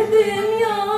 Derdim ya.